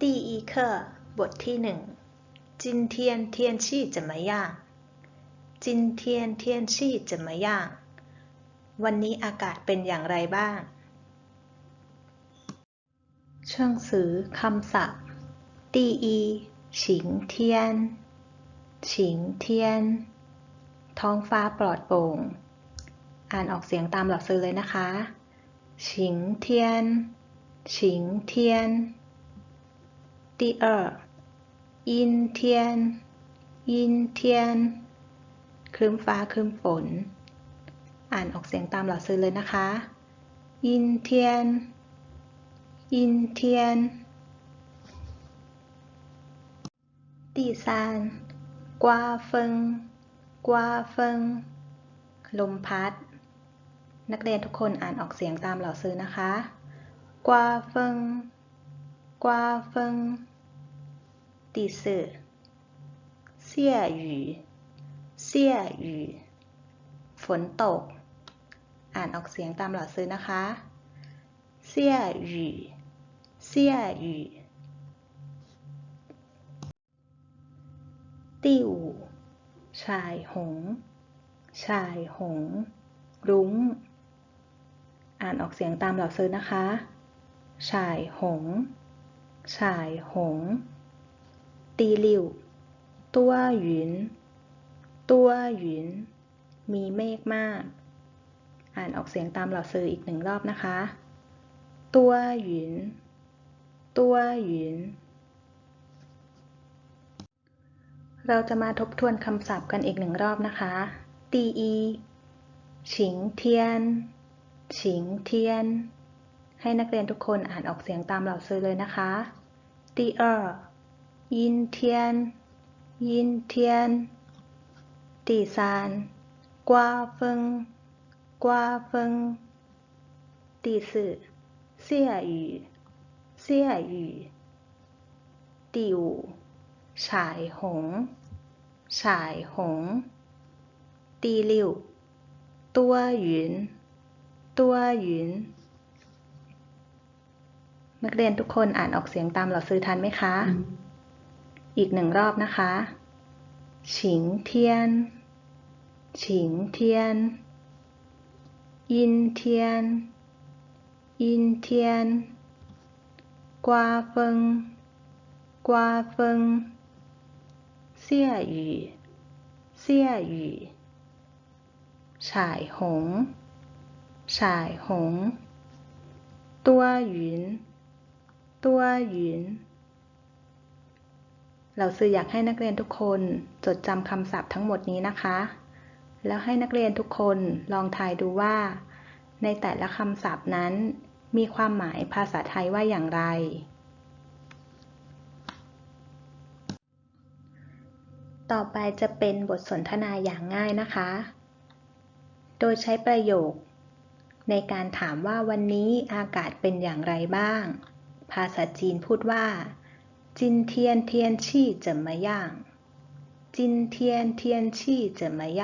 第一课บทที่หนึ่ง今天天气怎么样今天天气怎么样วันนี้อากาศเป็นอย่างไรบ้าง เชิงสือคำศัพท์第一晴天晴天ท้องฟ้าปลอดโปร่ง อ่านออกเสียงตามหลักสื่อเลยนะคะ晴天晴天 第二阴天阴天ครึ้มฟ้าครึ้มฝน อ่านออกเสียงตามหลักสื่อเลยนะคะ阴天阴天第三刮风刮风ลมพัด นักเรียนทุกคนอ่านออกเสียงตามเหล่าซื้อนะคะ刮风刮风 第四下雨下雨ฝนตก อ่านออกเสียงตามเหล่าซื้อนะคะ下雨下雨第五彩虹彩虹รุ้ง อ่านออกเสียงตามเหล่าซื้อนะคะฉายหงฉายหง ตีลิวตัวหยุนตัวหยุนมีเมฆมาก อ่านออกเสียงตามเหล่าซื้ออีกหนึ่งรอบนะคะ ตัวหยุนตัวหยุนเราจะมาทบทวนคำศัพท์กันอีกหนึ่งรอบนะคะตีอีฉิงเทียนฉิงเทียน ให้นักเรียนทุกคนอ่านออกเสียงตามเหล่าซื้อเลยนะคะ第二阴天阴天第三刮风刮风第四下雨下雨第五彩虹彩虹第六多云多云นักเรียนทุกคนอ่านออกเสียงตามเหล่าซื้อทันไหมคะ อีกหนึ่งรอบนะคะฉิงเทียนฉิงเทียนอินเทียนอินเทียนกวาเฟิงกวาเฟิงเสี่ยหยู่เสี่ยหยู่ฉายหงฉายหง ตัวหยุนตัวหยุน เราซื้ออยากให้นักเรียนทุกคนจดจำคำศัพท์ทั้งหมดนี้นะคะ แล้วให้นักเรียนทุกคนลองทายดูว่า ในแต่ละคำศัพท์นั้น มีความหมายภาษาไทยว่าอย่างไร ต่อไปจะเป็นบทสนทนาอย่างง่ายนะคะ โดยใช้ประโยค ในการถามว่าวันนี้อากาศเป็นอย่างไรบ้าง ภาษาจีนพูดว่า 今天天气怎么样今天天气怎么样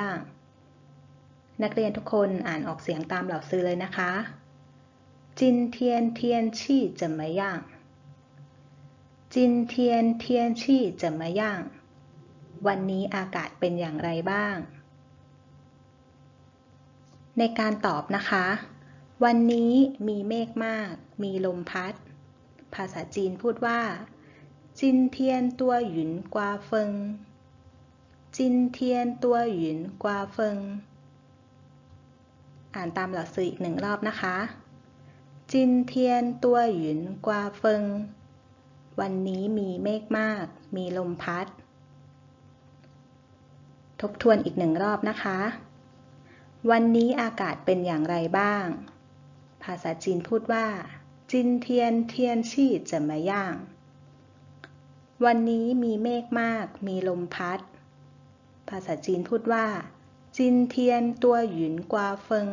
นักเรียนทุกคนอ่านออกเสียงตามเหล่าซื้อเลยนะคะ今天天气怎么样今天天气怎么样วันนี้อากาศเป็นอย่างไรบ้าง ในการตอบนะคะ วันนี้มีเมฆมาก มีลมพัด ภาษาจีนพูดว่า จินเทียนตัวหยุนกวาเฟิง จินเทียนตัวหยุนกวาเฟิง อ่านตามหลักสื่ออีกหนึ่งรอบนะคะ จินเทียนตัวหยุนกวาเฟิง วันนี้มีเมฆมาก มีลมพัด ทบทวนอีกหนึ่งรอบนะคะ วันนี้อากาศเป็นอย่างไรบ้าง ภาษาจีนพูดว่า จินเทียนเทียนชี่จะมาย่าง วันนี้มีเมฆมาก มีลมพัด ภาษาจีนพูดว่า จินเทียนตัวหยุนกวาเฟิง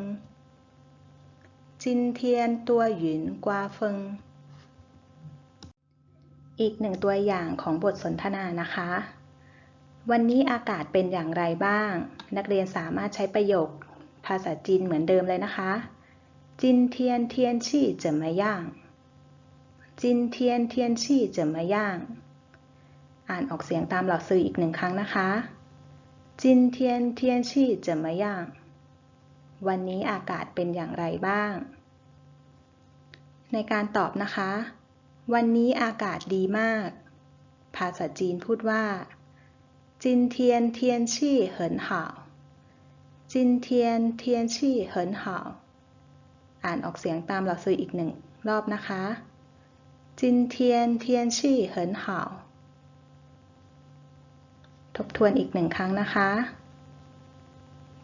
จินเทียนตัวหยุนกวาเฟิง อีกหนึ่งตัวอย่างของบทสนทนานะคะ วันนี้อากาศเป็นอย่างไรบ้าง นักเรียนสามารถใช้ประโยค ภาษาจีนเหมือนเดิมเลยนะคะ จินเทียนเทียนชี่จะมาย่าง จินเทียนเทียนชี่จะมาย่าง อ่านออกเสียงตามเหล่าสื่ออีกหนึ่งครั้งนะคะจินเทียนเทียนชี่จะมาย่างวันนี้อากาศเป็นอย่างไรบ้าง ในการตอบนะคะ วันนี้อากาศดีมาก ภาษาจีนพูดว่าจินเทียนเทียนชี่เหินห่าจินเทียนเทียนชี่เหินห่าอ่านออกเสียงตามเหล่าสื่ออีกหนึ่งรอบนะคะจินเทียนเทียนชี่เหินห่า ทบทวนอีกหนึ่งครั้งนะคะ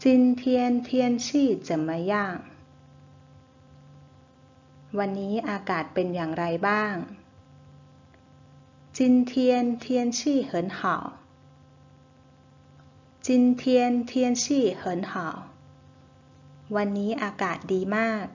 จินเทียนเทียนชี่จะมายาง วันนี้อากาศเป็นอย่างไรบ้างจินเทียนเทียนชี่เหิน好จินเทียนเทียนชี่เหิน好วันนี้อากาศดีมาก